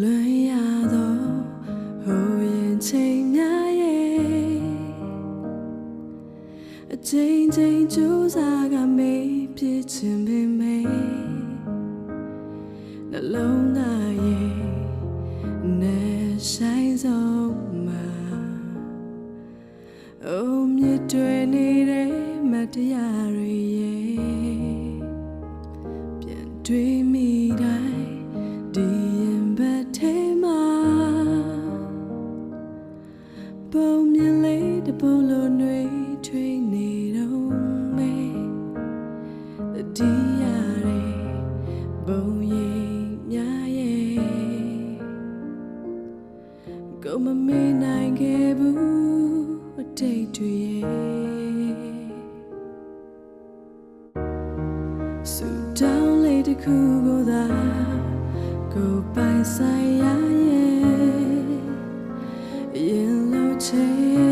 လွန်ရသောဟိုရင်ချိန်များရဲ့အချိန်ချင်းကြိုးစားကမေးပြစ်ချင်ပေမယ့်နှလုံးသားရဲ့နဲ့ဆိုင်ဆုံးမှာအိုးမြစ်တွေနေတဲ့မတရားတွေရဲ့ပြန်တွေးမိတိုင်း ပုံမြင်လေးတစ်ပုံလိုနှွေးထွေးနေတော့မေဒီရတဲ့ပုံရိပ်များရဲ့ကိုမမေ့နိုင်ခဲ့ဘူးအတိတ်တွေရဲ့စူတောင်းလေးတစ်ခုကိုသာကိုပိုင်ဆိုင်ရရဲ့ ရင်လို့ချေ